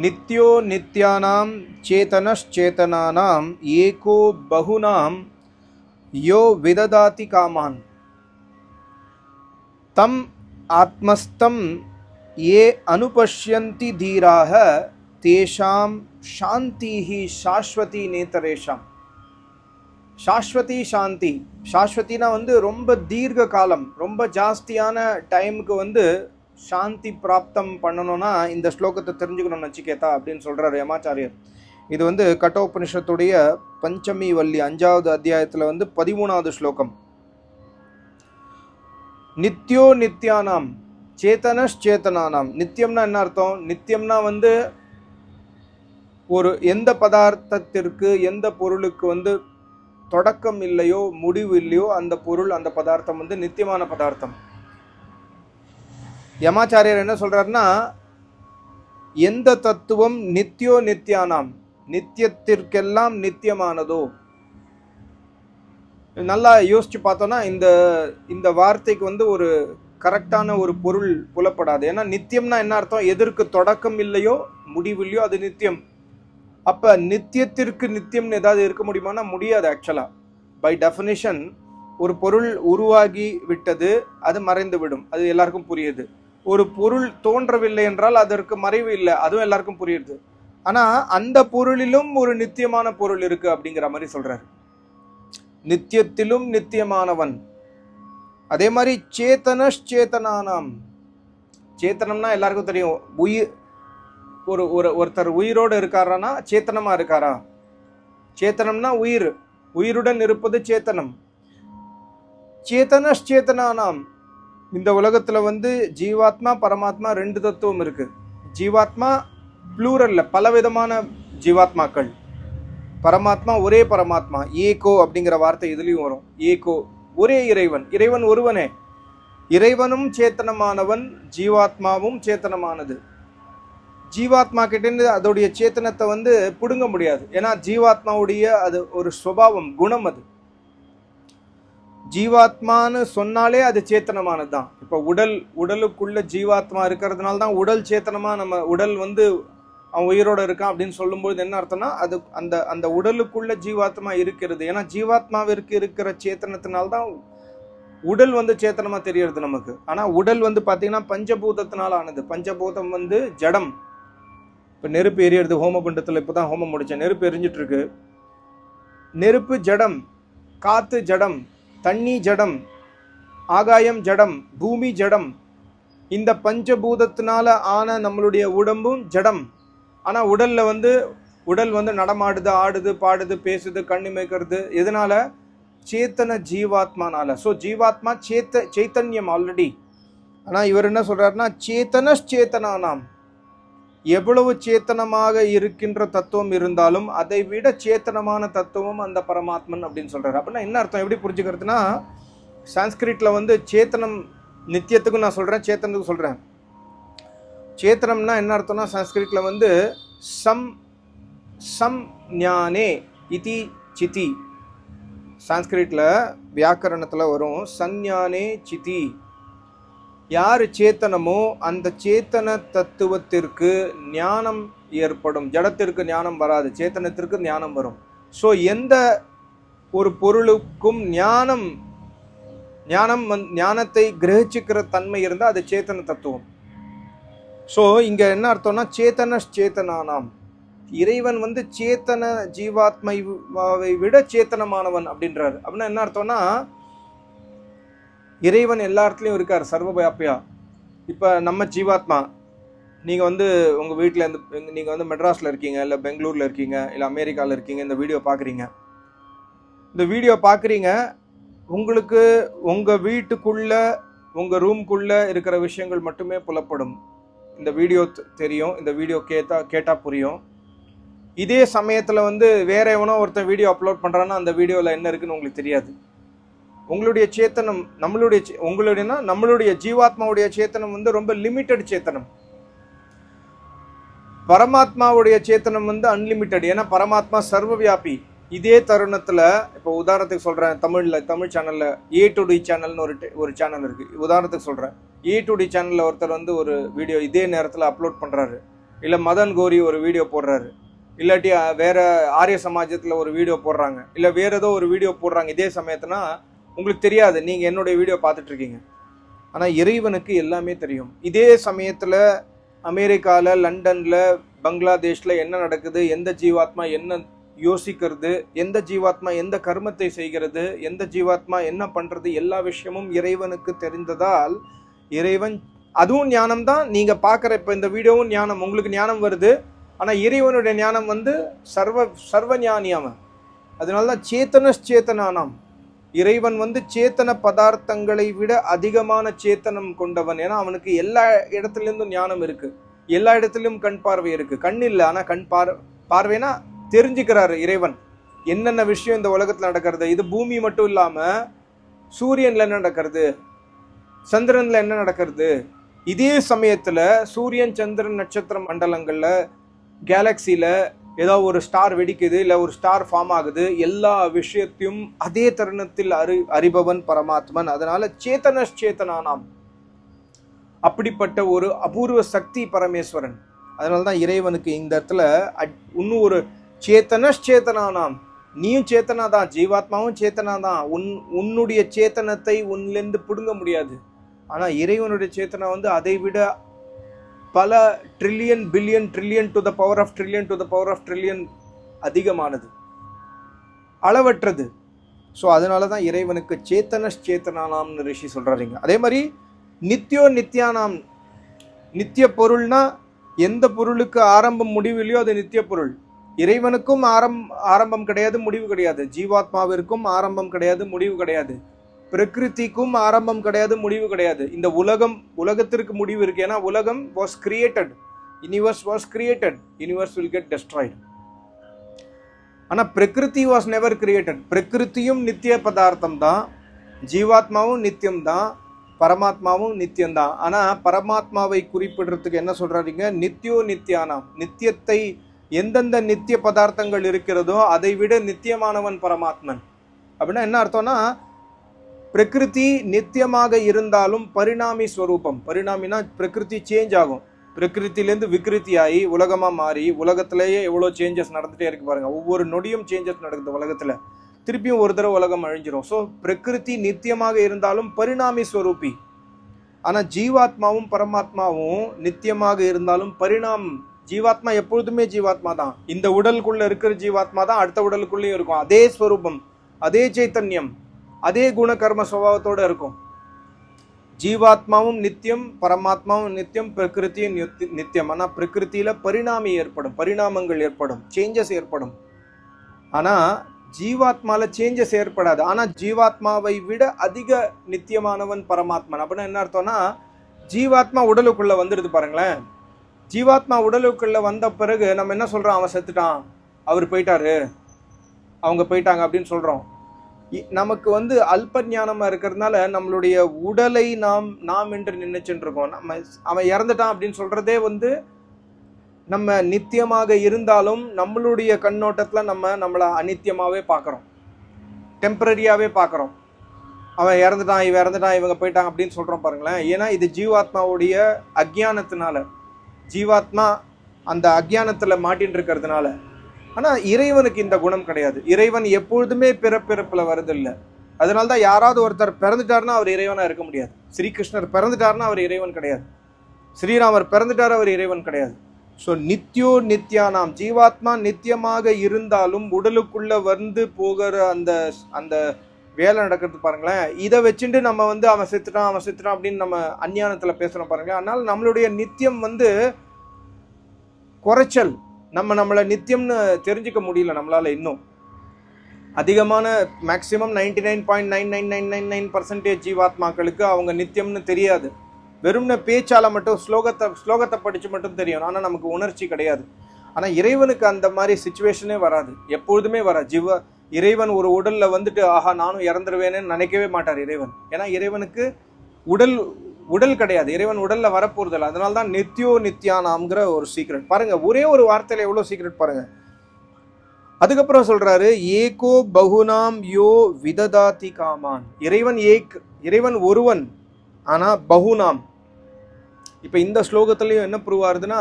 நித்யோ நித்யானாம் சேதனச்சேதனானாம் ஏகோ பகுனாம் யோ விததாதி காமான். தம் ஆத்மஸ்தம் ஏ அனுபஷ்யந்தி தீராக தேஷாம் சாந்திஹி சாஸ்வதி நேத்தரேஷாம். சாஸ்வதி சாந்தி. சாஸ்வதினா வந்து ரொம்ப தீர்க்க காலம் ரொம்ப ஜாஸ்தியான டைமுக்கு வந்து சாந்தி பிராப்தம் பண்ணணும்னா இந்த ஸ்லோகத்தை தெரிஞ்சுக்கணும்னு நச்சிகேதா அப்படின்னு சொல்கிறார் யமாச்சாரியர். இது வந்து கட்டோபனிஷத்துடைய பஞ்சமி வள்ளி அஞ்சாவது அத்தியாயத்தில் வந்து பதிமூணாவது ஸ்லோகம். நித்யோ நித்யானாம் சேத்தனஸ்ச்சேத்தனானாம் நித்தியம்னா என்ன அர்த்தம்? நித்தியம்னா வந்து ஒரு எந்த பதார்த்தத்திற்கு எந்த பொருளுக்கு வந்து தொடக்கம் இல்லையோ முடிவு இல்லையோ அந்த பொருள் அந்த பதார்த்தம் வந்து நித்தியமான பதார்த்தம். யமாச்சாரியர் என்ன சொல்றாருன்னா எந்த தத்துவம் நித்யோ நித்யானாம்? நித்தியத்திற்கெல்லாம் நித்தியமானதோ? நல்லா யோசிச்சு பார்த்தோன்னா இந்த இந்த வார்த்தைக்கு வந்து ஒரு கரெக்டான ஒரு பொருள் புலப்படாது. ஏன்னா நித்தியம்னா என்ன அர்த்தம்? எதற்கு தொடக்கம் இல்லையோ முடிவில்லையோ அது நித்தியம். அப்ப நித்தியத்திற்கு நித்தியம்னு ஏதாவது இருக்க முடியுமானா முடியாது ஆக்சுவலா பை டெஃபினிஷன் ஒரு பொருள் உருவாகி விட்டது அது மறைந்து விடும். அது எல்லாருக்கும் புரியுது. ஒரு பொருள் தோன்றவில்லை என்றால் அதற்கு மறைவு இல்லை. அதுவும் எல்லாருக்கும் புரியுது. ஆனால் அந்த பொருளிலும் ஒரு நித்தியமான பொருள் இருக்கு அப்படிங்கிற மாதிரி சொல்றாரு. நித்தியத்திலும் நித்தியமானவன். அதே மாதிரி சேத்தனேத்தனானாம் சேத்தனம்னா எல்லாருக்கும் தெரியும். உயிர் ஒரு ஒரு ஒருத்தர் உயிரோடு இருக்காரானா சேத்தனமா இருக்காரா? சேத்தனம்னா உயிர். உயிருடன் இருப்பது சேத்தனம். சேத்தனேத்தனானாம் இந்த உலகத்தில் வந்து ஜீவாத்மா பரமாத்மா ரெண்டு தத்துவம் இருக்கு. ஜீவாத்மா ப்ளூரல்ல பலவிதமான ஜீவாத்மாக்கள். பரமாத்மா ஒரே பரமாத்மா ஏகோ அப்படிங்கிற வார்த்தை இதுலேயும் வரும். ஏகோ ஒரே இறைவன். இறைவன் ஒருவனே. இறைவனும் சேத்தனமானவன் ஜீவாத்மாவும் சேத்தனமானது. ஜீவாத்மா கிட்டேருந்து அதோடைய சேத்தனத்தை வந்து பிடுங்க முடியாது. ஏன்னா ஜீவாத்மாவுடைய அது ஒரு சுபாவம் குணம் அது. ஜீவாத்மான்னு சொன்னாலே அது சேத்தனமானது தான் இப்போ உடல் உடலுக்குள்ள ஜீவாத்மா இருக்கிறதுனால தான் உடல் சேத்தனமாக நம்ம உடல் வந்து அவன் உயிரோடு இருக்கான் அப்படின்னு சொல்லும்போது என்ன அர்த்தம்னா அது அந்த அந்த உடலுக்குள்ள ஜீவாத்மா இருக்கிறது. ஏன்னா ஜீவாத்மாவிற்கு இருக்கிற சேத்தனத்தினால தான் உடல் வந்து சேத்தனமாக தெரியறது நமக்கு. ஆனால் உடல் வந்து பார்த்திங்கன்னா பஞ்சபூதத்தினால் ஆனது. பஞ்சபூதம் வந்து ஜடம். இப்போ நெருப்பு எரியறது ஹோமகுண்டத்தில் இப்போ தான் ஹோமம் முடித்தேன் நெருப்பு எரிஞ்சிட்ருக்கு நெருப்பு ஜடம் காற்று ஜடம். தண்ணி ஜடம் ஆகாயம் ஜடம் பூமி ஜடம். இந்த பஞ்சபூதத்தினால ஆன நம்மளுடைய உடம்பும் ஜடம். ஆனால் உடலில் வந்து உடல் வந்து நடமாடுது ஆடுது பாடுது பேசுது கண்ணு மேய்க்கிறது. எதனால? சேத்தன ஜீவாத்மானால. ஸோ ஜீவாத்மா சேத்த சைத்தன்யம் ஆல்ரெடி ஆனால் இவர் என்ன சொல்றாருன்னா சேத்தன நாம் எவ்வளவு சேத்தனமாக இருக்கின்ற தத்துவம் இருந்தாலும் அதை விட சேத்தனமான தத்துவம் அந்த பரமாத்மன் அப்படின்னு சொல்கிறார் அப்படின்னா என்ன அர்த்தம்? எப்படி புரிஞ்சுக்கிறதுனா சான்ஸ்கிரிட்டில் வந்து சேத்தனம் நித்தியத்துக்கும் நான் சொல்கிறேன் சேத்தனத்துக்கும் சொல்கிறேன் சேத்தனம்னா என்ன அர்த்தம்னா சான்ஸ்கிரிட்டில் வந்து சம் சம் ஞானே இதி சிதி. சான்ஸ்கிரிட்டில் வியாக்கரணத்தில் வரும் சஞ்ஞானே சிதி. யார் சேத்தனமோ அந்த சேத்தன தத்துவத்திற்கு ஞானம் ஏற்படும். ஜடத்திற்கு ஞானம் வராது. சேத்தனத்திற்கு ஞானம் வரும். ஸோ எந்த ஒரு பொருளுக்கும் ஞானம் ஞானம் வந் ஞானத்தை கிரகிச்சிக்கிற தன்மை இருந்தால் அது சேத்தன தத்துவம். ஸோ இங்கே என்ன அர்த்தம்னா சேத்தன சேத்தனானாம். இறைவன் வந்து சேத்தன ஜீவாத்மாவை விட சேத்தனமானவன் அப்படின்றாரு. அப்படின்னா என்ன அர்த்தம்னா இறைவன் எல்லா இடத்துலையும் இருக்கார் சர்வவியாபியா இப்போ நம்ம ஜீவாத்மா நீங்கள் வந்து உங்கள் வீட்டில் இருந்து நீங்கள் வந்து மெட்ராஸில் இருக்கீங்க இல்லை பெங்களூரில் இருக்கீங்க இல்லை அமெரிக்காவில் இருக்கீங்க இந்த வீடியோ பார்க்குறீங்க இந்த வீடியோ பார்க்குறீங்க உங்களுக்கு உங்கள் வீட்டுக்குள்ளே உங்கள் ரூம்குள்ளே இருக்கிற விஷயங்கள் மட்டுமே புலப்படும். இந்த வீடியோ தெரியும் இந்த வீடியோ கேட்டா கேட்டால் புரியும். இதே சமயத்தில் வந்து வேற எவனோ ஒருத்தன் வீடியோ அப்லோட் பண்ணுறான்னா அந்த வீடியோவில் என்ன இருக்குன்னு உங்களுக்கு தெரியாது. உங்களுடைய சேத்தனம் நம்மளுடைய உங்களுடையன்னா உங்களுடையனா நம்மளுடைய ஜீவாத்மாவுடைய சேத்தனம் வந்து ரொம்ப லிமிட்டட் சேத்தனம். பரமாத்மாவுடைய சேத்தனம் வந்து அன்லிமிட்டெட் ஏன்னா பரமாத்மா சர்வவியாபி. இதே தருணத்தில் இப்போ உதாரணத்துக்கு சொல்கிறேன் தமிழில் தமிழ் சேனலில் ஏ டு டி சேனல்னு ஒரு ஒரு சேனல் இருக்குது உதாரணத்துக்கு சொல்கிறேன் ஏ டு டி சேனலில் ஒருத்தர் வந்து ஒரு வீடியோ இதே நேரத்தில் அப்லோட் பண்ணுறாரு இல்லை மதன் கோரி ஒரு வீடியோ போடுறாரு. இல்லாட்டி வேறு வேற ஆரிய சமாஜத்தில் ஒரு வீடியோ போடுறாங்க. இல்லை வேறு ஏதோ ஒரு வீடியோ போடுறாங்க. இதே சமயத்துனா உங்களுக்கு தெரியாது நீங்கள் என்னுடைய வீடியோ பார்த்துட்டு இருக்கீங்க ஆனால் இறைவனுக்கு எல்லாமே தெரியும். இதே சமயத்தில் அமெரிக்காவில் லண்டனில் பங்களாதேஷில் என்ன நடக்குது எந்த ஜீவாத்மா என்ன யோசிக்கிறது எந்த ஜீவாத்மா எந்த கர்மத்தை செய்கிறது எந்த ஜீவாத்மா என்ன பண்ணுறது எல்லா விஷயமும் இறைவனுக்கு தெரிந்ததால் இறைவன் அதுவும் ஞானம் தான். நீங்கள் பார்க்குற இப்போ இந்த வீடியோவும் ஞானம் உங்களுக்கு ஞானம் வருது. ஆனால் இறைவனுடைய ஞானம் வந்து சர்வ சர்வ ஞானியாம அதனால தான் சேத்தனச்சேத்தனானாம் இறைவன் வந்து சேத்தன பதார்த்தங்களை விட அதிகமான சேத்தனம் கொண்டவன். ஏன்னா அவனுக்கு எல்லா இடத்துலேருந்தும் ஞானம் இருக்குது எல்லா இடத்துலையும் கண் பார்வை இருக்குது கண் இல்லை ஆனால் கண் பார் பார்வைனா தெரிஞ்சுக்கிறாரு இறைவன். என்னென்ன விஷயம் இந்த உலகத்தில் நடக்கிறது? இது பூமி மட்டும் இல்லாமல் சூரியனில் என்ன நடக்கிறது? சந்திரனில் என்ன நடக்கிறது? இதே சமயத்தில் சூரியன் சந்திரன் நட்சத்திர மண்டலங்களில் கேலக்சியில் ஏதோ ஒரு ஸ்டார் வெடிக்குது இல்லை ஒரு ஸ்டார் ஃபார்ம் ஆகுது எல்லா விஷயத்தையும் அதே தருணத்தில் அறி அறிபவன் பரமாத்மன். அதனால சேத்தனச்சேத்தனானாம் அப்படிப்பட்ட ஒரு அபூர்வ சக்தி பரமேஸ்வரன். அதனால தான் இறைவனுக்கு இந்த இடத்துல இன்னும் ஒரு சேத்தனச்சேத்தனானாம் நீயும் சேத்தனா தான் ஜீவாத்மாவும் சேத்தனா தான் உன் உன்னுடைய சேத்தனத்தை உன்னிலேருந்து பிடுங்க முடியாது. ஆனால் இறைவனுடைய சேத்தனா வந்து அதை விட பல trillion billion trillion to the power of trillion to the power of trillion அதிகமானது. அளவற்றது. ஸோ அதனால தான் இறைவனுக்கு சேத்தன சேத்தனானாம்னு ரிஷி சொல்கிறாரிங்க அதே மாதிரி நித்யோ நித்யானாம். நித்திய பொருள்னா எந்த பொருளுக்கு ஆரம்பம் முடிவு இல்லையோ அது நித்திய பொருள். இறைவனுக்கும் ஆரம் ஆரம்பம் கிடையாது முடிவு கிடையாது. ஜீவாத்மாவிற்கும் ஆரம்பம் கிடையாது முடிவு கிடையாது. பிரகிருதிக்கும் ஆரம்பம் கிடையாது முடிவு கிடையாது. இந்த உலகம் உலகத்திற்கு முடிவு இருக்கு. ஏன்னா உலகம் was created universe was created universe will get destroyed ஆனால் பிரகிருதி வாஸ் நெவர் கிரியேட்டட் பிரகிருதியும் நித்திய பதார்த்தம் தான். ஜீவாத்மாவும் நித்தியம் தான். பரமாத்மாவும் நித்தியம்தான் ஆனால் பரமாத்மாவை குறிப்பிடுறதுக்கு என்ன சொல்கிறாரிங்க நித்தியோ நித்தியானாம் நித்தியத்தை எந்தெந்த நித்திய பதார்த்தங்கள் இருக்கிறதோ அதை விட நித்தியமானவன் பரமாத்மன். அப்படின்னா என்ன அர்த்தம்னா பிரகிருதி நித்தியமாக இருந்தாலும் பரிணாமி ஸ்வரூபம். பரிணாமினா பிரகிருதி சேஞ்ச் ஆகும். பிரகிருத்திலேருந்து விக்ருதி ஆகி உலகமாக மாறி உலகத்திலேயே எவ்வளோ சேஞ்சஸ் நடந்துகிட்டே இருக்கு பாருங்கள் ஒவ்வொரு நொடியும் சேஞ்சஸ் நடக்குது உலகத்தில். திருப்பியும் ஒரு தடவை உலகம் அழிஞ்சிரும். ஸோ பிரகிருதி நித்தியமாக இருந்தாலும் பரிணாமி ஸ்வரூபி. ஆனால் ஜீவாத்மாவும் பரமாத்மாவும் நித்தியமாக இருந்தாலும் பரிணாம் ஜீவாத்மா எப்பொழுதுமே ஜீவாத்மா தான். இந்த உடலுக்குள்ளே இருக்கிற ஜீவாத்மா தான் அடுத்த உடலுக்குள்ளேயும் இருக்கும். அதே ஸ்வரூபம். அதே சைத்தன்யம். அதே குணகர்ம கர்ம இருக்கும். ஜீவாத்மாவும் நித்தியம் பரமாத்மாவும் நித்தியம் பிரகிருத்தியும் நித்தியம். ஆனால் பிரகிருத்தியில் பரிணாமி ஏற்படும் பரிணாமங்கள் ஏற்படும் சேஞ்சஸ் ஏற்படும். ஆனால் ஜீவாத்மாவில் சேஞ்சஸ் ஏற்படாது. ஆனால் ஜீவாத்மாவை விட அதிக நித்தியமானவன் பரமாத்மன். அப்படின்னா என்ன அர்த்தம்னா ஜீவாத்மா உடலுக்குள்ளே வந்துடுது பாருங்களேன். ஜீவாத்மா உடலுக்குள்ளே வந்த பிறகு நம்ம என்ன சொல்கிறோம் அவன் செத்துட்டான். அவர் போயிட்டாரு. அவங்க போயிட்டாங்க அப்படின்னு சொல்கிறோம் நமக்கு வந்து அல்ப ஞானமாக இருக்கிறதுனால நம்மளுடைய உடலை நாம் நாம் என்று நினைச்சுட்டு இருக்கோம் நம்ம அவன் இறந்துட்டான் அப்படின்னு சொல்றதே வந்து நம்ம நித்தியமாக இருந்தாலும் நம்மளுடைய கண்ணோட்டத்தில் நம்ம நம்மளை அநித்தியமாகவே பார்க்குறோம் டெம்பரரியாகவே பார்க்குறோம் அவன் இறந்துட்டான் இவன் இறந்துட்டான் இவங்க போயிட்டாங்க அப்படின்னு சொல்கிறோம் பாருங்களேன். ஏன்னா இது ஜீவாத்மாவுடைய அக்ஞானத்தினால. ஜீவாத்மா அந்த அக்ஞானத்தில் மாட்டின்னு இருக்கிறதுனால ஆனால் இறைவனுக்கு இந்த குணம் கிடையாது. இறைவன் எப்பொழுதுமே பிறப்பிறப்பில் வருதில்ல. அதனால தான் யாராவது ஒருத்தர் பிறந்துட்டாருன்னா அவர் இறைவனாக இருக்க முடியாது. ஸ்ரீகிருஷ்ணர் பிறந்துட்டாருன்னா அவர் இறைவன் கிடையாது. ஸ்ரீராமர் பிறந்துட்டார் அவர் இறைவன் கிடையாது. ஸோ நித்யோ நித்யா நாம் ஜீவாத்மா நித்தியமாக இருந்தாலும் உடலுக்குள்ளே வந்து போகிற அந்த அந்த வேலை நடக்கிறது பாருங்களேன். இதை வச்சுட்டு நம்ம வந்து அவன் செத்துட்டான் அவன் செத்துட்டான் அப்படின்னு நம்ம அந்நியானத்தில் பேசுகிறோம் பாருங்களேன். அதனால் நம்மளுடைய நித்தியம் வந்து குறைச்சல். நம்ம நம்மளை நித்தியம்னு தெரிஞ்சுக்க முடியல நம்மளால் இன்னும். அதிகமான maximum ninety nine point nine nine nine nine nine percentage ஜீவாத்மாக்களுக்கு அவங்க நித்தியம்னு தெரியாது. வெறும்ன பேச்சால மட்டும் ஸ்லோகத்தை ஸ்லோகத்தை படித்து மட்டும் தெரியும். ஆனால் நமக்கு உணர்ச்சி கிடையாது. ஆனால் இறைவனுக்கு அந்த மாதிரி சுச்சுவேஷனே வராது. எப்பொழுதுமே வராது. ஜீவ இறைவன் ஒரு உடலில் வந்துட்டு ஆஹா நானும் இறந்துருவேன்னு நினைக்கவே மாட்டார் இறைவன். ஏன்னா இறைவனுக்கு உடல் உடல் கிடையாது. இறைவன் உடல்ல வரப்போறதில்லை. அதனால தான் நித்யோ நித்யானாம்ங்கிற ஒரு சீக்ரெட் பாருங்க ஒரே ஒரு வார்த்தையில எவ்வளவு சீக்ரெட் பாருங்க. அதுக்கப்புறம் சொல்றாரு ஏகோ பகுனாம் யோ விததாதி காமான். இறைவன் ஏக் இறைவன் ஒருவன் ஆனா பகுனாம். இப்ப இந்த ஸ்லோகத்திலையும் என்ன ப்ரூவ் ஆகுதுன்னா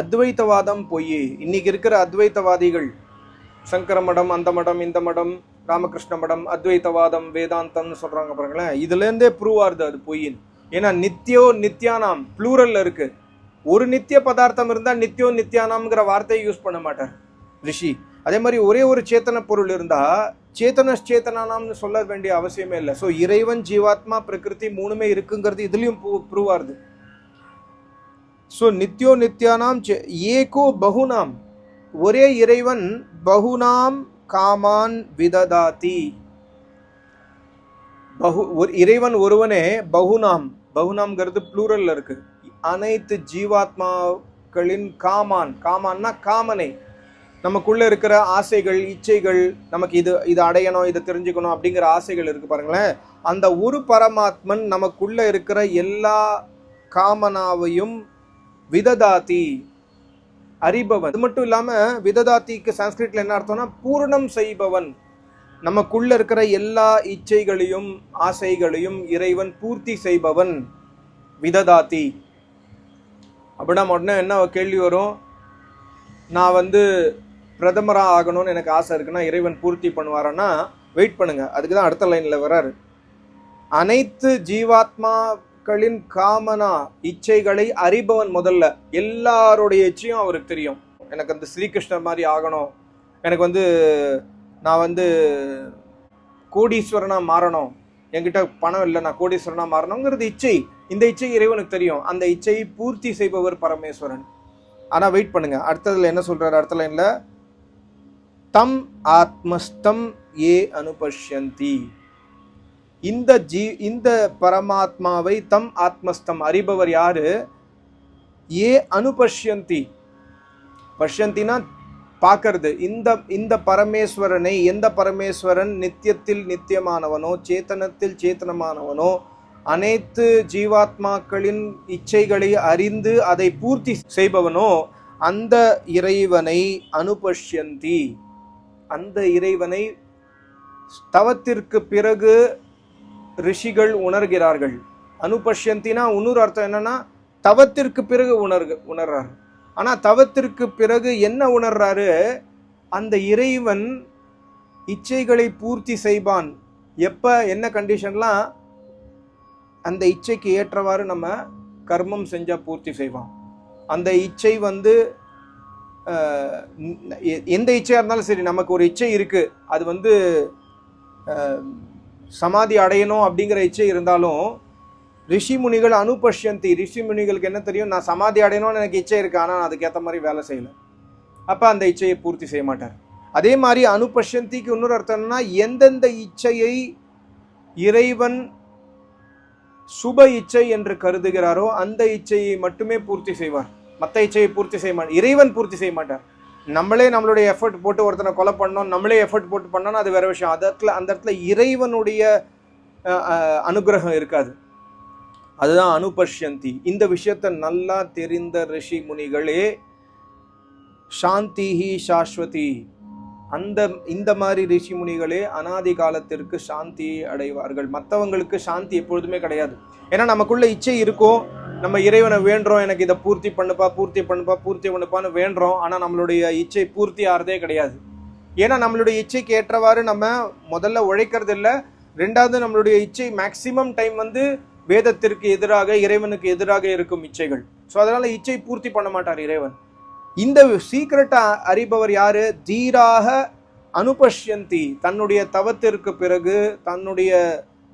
அத்வைத்தவாதம் பொய் இன்னைக்கு இருக்கிற அத்வைத்தவாதிகள் சங்கர மடம் அந்த மடம் இந்த மடம் ராமகிருஷ்ண மடம் அத்வைத்தவாதம் வேதாந்தம்னு சொல்றாங்க பாருங்களேன். இதுல இருந்தே ப்ரூவ் ஆகுது அது பொய்ன்னு ஏன்னா நித்யோ நித்யானாம் ப்ளூரல்ல இருக்கு. ஒரு நித்திய பதார்த்தம் இருந்தால் நித்தியோ நித்யானாம்ங்கிற வார்த்தையை யூஸ் பண்ண மாட்டார். ரிஷி அதே மாதிரி ஒரே ஒரு சேத்தன பொருள் இருந்தால் சேத்தன சேத்தனானாம்னு சொல்ல வேண்டிய அவசியமே இல்லை. ஸோ இறைவன் ஜீவாத்மா பிரகிருதி மூணுமே இருக்குங்கிறது இதுலேயும் ப்ரூவ் ஆகுது. ஸோ நித்யோ நித்யானாம் சே- ஏகோ பகுனாம். ஒரே இறைவன் பகுனாம் காமான் விததாதி. பகு ஒரு இறைவன் ஒருவனே பகுனாம். பகுனாம்ங்கிறது ப்ளூரலில் இருக்கு. அனைத்து ஜீவாத்மாக்களின் காமான். காமான்னா காமனை. நமக்குள்ளே இருக்கிற ஆசைகள் இச்சைகள் நமக்கு இது இது அடையணும் இதை தெரிஞ்சுக்கணும் அப்படிங்கிற ஆசைகள் இருக்கு பாருங்களேன். அந்த ஒரு பரமாத்மன் நமக்குள்ளே இருக்கிற எல்லா காமனாவையும் விததாதி அறிபவன். அது மட்டும் இல்லாமல் விததாத்திக்கு சான்ஸ்கிரிட்ல என்ன அர்த்தம்னா பூரணம் செய்பவன். நமக்குள்ள இருக்கிற எல்லா இச்சைகளையும் ஆசைகளையும் இறைவன் பூர்த்தி செய்பவன் விததாத்தி அப்படின்னா உடனே என்ன கேள்வி வரும்? நான் வந்து பிரதமராக ஆகணும்னு எனக்கு ஆசை இருக்குன்னா இறைவன் பூர்த்தி பண்ணுவாரான்னா வெயிட் பண்ணுங்க அதுக்கு தான் அடுத்த லைனில் வர்றாரு. அனைத்து ஜீவாத்மாக்களின் காமனா இச்சைகளை அறிபவன் முதல்ல. எல்லாருடைய இச்சையும் அவருக்கு தெரியும். எனக்கு அந்த ஸ்ரீகிருஷ்ணர் மாதிரி ஆகணும். எனக்கு வந்து நான் வந்து கோடீஸ்வரனாக மாறணும். என்கிட்ட பணம் இல்லை நான் கோடீஸ்வரனாக மாறணுங்கிறது இச்சை. இந்த இச்சை இறைவனுக்கு தெரியும். அந்த இச்சையை பூர்த்தி செய்பவர் பரமேஸ்வரன். ஆனால் வெயிட் பண்ணுங்க. அடுத்ததில் என்ன சொல்கிறார் அடுத்த லைனில் தம் ஆத்மஸ்தம் ஏ அனுபஷ்யந்தி. இந்த ஜீ இந்த பரமாத்மாவை தம் ஆத்மஸ்தம் அறிபவர் யாரு? ஏ அனுபஷ்யந்தி. பஷ்யந்தினா பார்க்கறது. இந்த இந்த பரமேஸ்வரனை எந்த பரமேஸ்வரன் நித்தியத்தில் நித்தியமானவனோ சேத்தனத்தில் சேத்தனமானவனோ அனைத்து ஜீவாத்மாக்களின் இச்சைகளை அறிந்து அதை பூர்த்தி செய்பவனோ அந்த இறைவனை அனுபஷ்யந்தி. அந்த இறைவனை தவத்திற்கு பிறகு ரிஷிகள் உணர்கிறார்கள். அனுபஷ்யந்தினா இன்னொரு அர்த்தம் என்னன்னா தவத்திற்கு பிறகு உணர்க உணர்றார்கள். ஆனால் தவத்திற்கு பிறகு என்ன உணர்றாரு? அந்த இறைவன் இச்சைகளை பூர்த்தி செய்வான். எப்போ என்ன கண்டிஷன்லாம் அந்த இச்சைக்கு ஏற்றவாறு நம்ம கர்மம் செஞ்சால் பூர்த்தி செய்வான். அந்த இச்சை வந்து எ- எந்த இச்சையாக இருந்தாலும் சரி நமக்கு ஒரு இச்சை இருக்குது அது வந்து சமாதி அடையணும் அப்படிங்கிற இச்சை இருந்தாலும் ரிஷி முனிகள் அனுபஷ்யந்தி. ரிஷி முனிகளுக்கு என்ன தெரியும்? நான் சமாதி அடையணும்னு எனக்கு இச்சை இருக்கு ஆனால் நான் அதுக்கேற்ற மாதிரி வேலை செய்யல. அப்போ அந்த இச்சையை பூர்த்தி செய்ய மாட்டார். அதே மாதிரி அனுபஷ்யந்திக்கு இன்னொரு அர்த்தம்னா எந்தெந்த இச்சையை இறைவன் சுப இச்சை என்று கருதுகிறாரோ அந்த இச்சையை மட்டுமே பூர்த்தி செய்வார். மற்ற இச்சையை பூர்த்தி செய்ய மாட்டார் இறைவன் பூர்த்தி செய்ய மாட்டார். நம்மளே நம்மளுடைய எஃபர்ட் போட்டு ஒருத்தனை கொலை பண்ணோம் நம்மளே எஃபர்ட் போட்டு பண்ணோம்னா அது வேற விஷயம். அந்த அந்த இடத்துல இறைவனுடைய அனுகிரகம் இருக்காது. அதுதான் அனுபஷ்யந்தி. இந்த விஷயத்தை நல்லா தெரிந்த ரிஷி முனிகளே சாந்திஹி சாஸ்வதி. அந்த இந்த மாதிரி ரிஷி முனிகளே அனாதி காலத்திற்கு சாந்தி அடைவார்கள். மற்றவங்களுக்கு சாந்தி எப்பொழுதுமே கிடையாது. ஏன்னா நமக்குள்ள இச்சை இருக்கும் நம்ம இறைவனை வேண்டுறோம் எனக்கு இதை பூர்த்தி பண்ணுப்பா பூர்த்தி பண்ணுப்பா பூர்த்தி பண்ணுப்பான்னு வேண்டுறோம் ஆனால் நம்மளுடைய இச்சை பூர்த்தி ஆறதே கிடையாது. ஏன்னா நம்மளுடைய இச்சைக்கு ஏற்றவாறு நம்ம முதல்ல உழைக்கிறது இல்லை ரெண்டாவது நம்மளுடைய இச்சை மேக்சிமம் டைம் வந்து வேதத்திற்கு எதிராக இறைவனுக்கு எதிராக இருக்கும் இச்சைகள். ஸோ அதனால் இச்சை பூர்த்தி பண்ண மாட்டார் இறைவன். இந்த சீக்கிரட்டை அறிபவர் யாரு? தீராக அனுபஷ்யந்தி. தன்னுடைய தவத்திற்கு பிறகு தன்னுடைய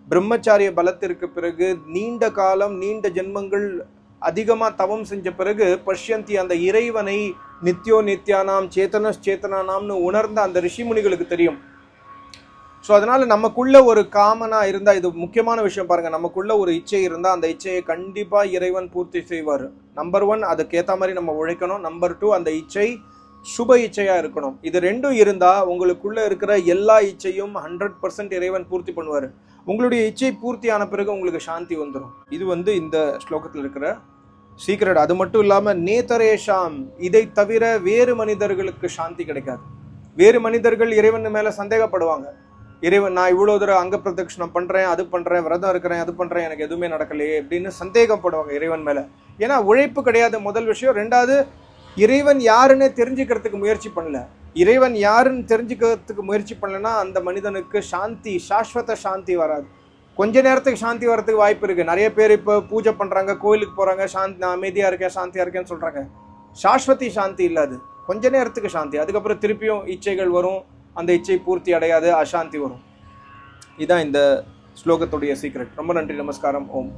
பிரம்மச்சாரிய பலத்திற்கு பிறகு நீண்ட காலம் நீண்ட ஜென்மங்கள் அதிகமாக தவம் செஞ்ச பிறகு பஷ்யந்தி அந்த இறைவனை நித்யோ நித்யானாம் சேத்தனஸ் சேத்தனானாம்னு உணர்ந்த அந்த ரிஷிமுனிகளுக்கு தெரியும். ஸோ அதனால் நமக்குள்ளே ஒரு காமனாக இருந்தால் இது முக்கியமான விஷயம் பாருங்கள் நமக்குள்ளே ஒரு இச்சை இருந்தால் அந்த இச்சையை கண்டிப்பாக இறைவன் பூர்த்தி செய்வார். நம்பர் ஒன் அதுக்கேற்ற மாதிரி நம்ம உழைக்கணும். நம்பர் டூ அந்த இச்சை சுப இச்சையாக இருக்கணும். இது ரெண்டும் இருந்தால் உங்களுக்குள்ளே இருக்கிற எல்லா இச்சையும் ஹண்ட்ரட் பர்சன்ட் இறைவன் பூர்த்தி பண்ணுவார். உங்களுடைய இச்சை பூர்த்தி ஆன பிறகு உங்களுக்கு சாந்தி வந்துடும் இது வந்து இந்த ஸ்லோகத்தில் இருக்கிற சீக்கிரட் அது மட்டும் இல்லாமல் நேதரேஷாம் இதை தவிர வேறு மனிதர்களுக்கு சாந்தி கிடைக்காது. வேறு மனிதர்கள் இறைவன் மேலே சந்தேகப்படுவாங்க. இறைவன் நான் இவ்வளோ தூரம் அங்க பிரதட்சணம் பண்ணுறேன் அது பண்ணுறேன் விரதம் இருக்கிறேன் அது பண்ணுறேன் எனக்கு எதுவுமே நடக்கலையே அப்படின்னு சந்தேகப்படுவாங்க இறைவன் மேலே. ஏன்னா உழைப்பு கிடையாது முதல் விஷயம். ரெண்டாவது இறைவன் யாருன்னு தெரிஞ்சுக்கிறதுக்கு முயற்சி பண்ணல. இறைவன் யாருன்னு தெரிஞ்சுக்கிறதுக்கு முயற்சி பண்ணலன்னா அந்த மனிதனுக்கு சாந்தி சாஸ்வத சாந்தி வராது. கொஞ்ச நேரத்துக்கு சாந்தி வரதுக்கு வாய்ப்பு இருக்குது நிறைய பேர் இப்போ பூஜை பண்ணுறாங்க கோயிலுக்கு போகிறாங்க சாந்தி நான் அமைதியாக இருக்கேன் சாந்தியாக இருக்கேன்னு சொல்கிறாங்க சாஸ்வதி சாந்தி இல்லாது. கொஞ்ச நேரத்துக்கு சாந்தி. அதுக்கப்புறம் திருப்பியும் இச்சைகள் வரும். அந்த இச்சை பூர்த்தி அடையாது அசாந்தி வரும். இதுதான் இந்த ஸ்லோகத்துடைய சீக்ரெட் ரொம்ப நன்றி நமஸ்காரம். ஓம்.